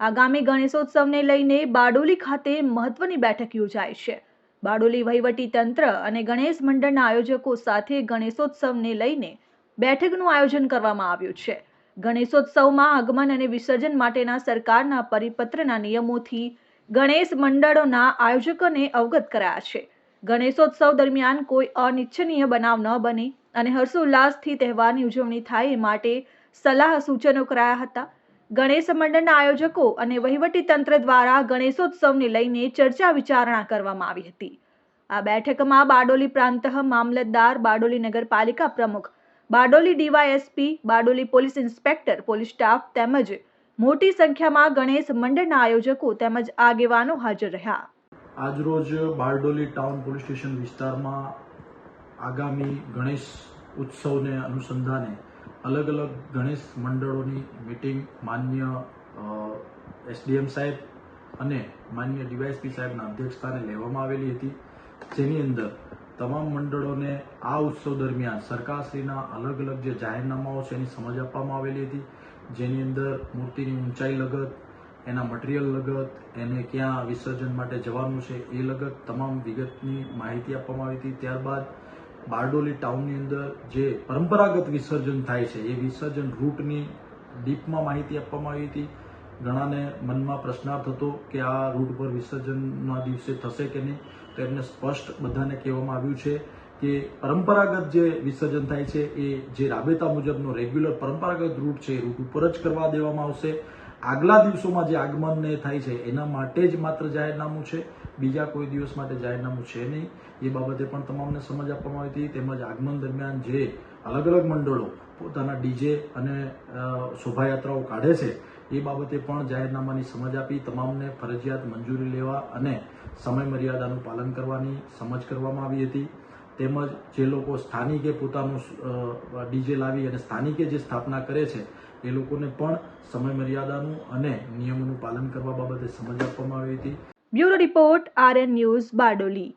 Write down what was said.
આગામી ગણેશોત્સવને લઈને બારડોલી ખાતે મહત્વની બેઠક યોજાય છે. બારડોલી વહીવટી તંત્ર અને ગણેશ મંડળના આયોજકો સાથે ગણેશોત્સવને લઈને બેઠકનું આયોજન કરવામાં આવ્યું છે. ગણેશોત્સવમાં આગમન અને વિસર્જન માટેના સરકારના પરિપત્રના નિયમોથી ગણેશ મંડળોના આયોજકોને અવગત કરાયા છે. ગણેશોત્સવ દરમિયાન કોઈ અનિચ્છનીય બનાવ ન બને અને હર્ષોલ્લાસથી તહેવારની ઉજવણી થાય એ માટે સલાહ સૂચનો કરાયા હતા. ગણેશ મંડળના આયોજકો અને વહીવટી તંત્ર દ્વારા ગણેશોત્સવને લઈને ચર્ચા વિચારણા કરવામાં આવી હતી. આ બેઠકમાં બારડોલી પ્રાંત મામલતદાર, બારડોલી નગરપાલિકા પ્રમુખ, Bardoli DYSP, Bardoli police inspector, police staff તેમજ મોટી સંખ્યામાં ગણેશ મંડળના આયોજકો તેમજ આગેવાનો હાજર રહ્યા. આજરોજ બારડોલી ટાઉન પોલીસ સ્ટેશન વિસ્તારમાં આગામી ગણેશ ઉત્સવને અનુસંધાને અલગ અલગ ગણેશ મંડળોની મિટિંગ માન્ય એસડીએમ સાહેબ અને માન્ય ડીવાયએસપી સાહેબના અધ્યક્ષસ્થાને લેવામાં આવેલી હતી. જેની અંદર તમામ મંડળોને આ ઉત્સવ દરમિયાન સરકારશ્રીના અલગ અલગ જે જાહેરનામાઓ છે એની સમજ આપવામાં આવેલી હતી. જેની અંદર મૂર્તિની ઊંચાઈ લગત, એના મટીરિયલ લગત, એને ક્યાં વિસર્જન માટે જવાનું છે એ લગત તમામ વિગતની માહિતી આપવામાં આવી હતી. ત્યારબાદ બારડોલી ટાઉનની અંદર જે પરંપરાગત વિસર્જન થાય છે, એ વિસર્જન રૂટની ડીપમાં માહિતી આપવામાં આવી હતી. ઘણાને મનમાં પ્રશ્નાર્થ હતો કે આ રૂટ પર વિસર્જનના દિવસે થશે કે નહીં. તો એમને સ્પષ્ટ બધાને કહેવામાં આવ્યું છે કે પરંપરાગત જે વિસર્જન થાય છે, એ જે રાબેતા મુજબનો રેગ્યુલર પરંપરાગત રૂટ છે, એ રૂટ ઉપર જ કરવા દેવામાં આવશે. આગલા દિવસોમાં જે આગમન ને થાય છે, એના માટે જ માત્ર જાહેરનામું છે, બીજા કોઈ દિવસ માટે જાહેરનામું છે નહીં. એ બાબતે પણ તમામને સમજ આપવામાં આવી હતી. તેમજ આગમન દરમિયાન જે અલગ અલગ મંડળો પોતાના ડીજે અને શોભાયાત્રાઓ કાઢે છે, એ બાબતે પણ જાહેરનામાની સમજ આપી, તમામને ફરજિયાત મંજૂરી લેવા અને સમય મર્યાદાનું પાલન કરવાની સમજ કરવામાં આવી હતી. તેમજ જે લોકો સ્થાનિકે પોતાનું ડીજે લાવી અને સ્થાનિકે જે સ્થાપના કરે છે એ લોકોને પણ સમય મર્યાદાનું અને નિયમોનું પાલન કરવા બાબતે સમજ આપવામાં આવી હતી. Bureau report RN news Bardoli.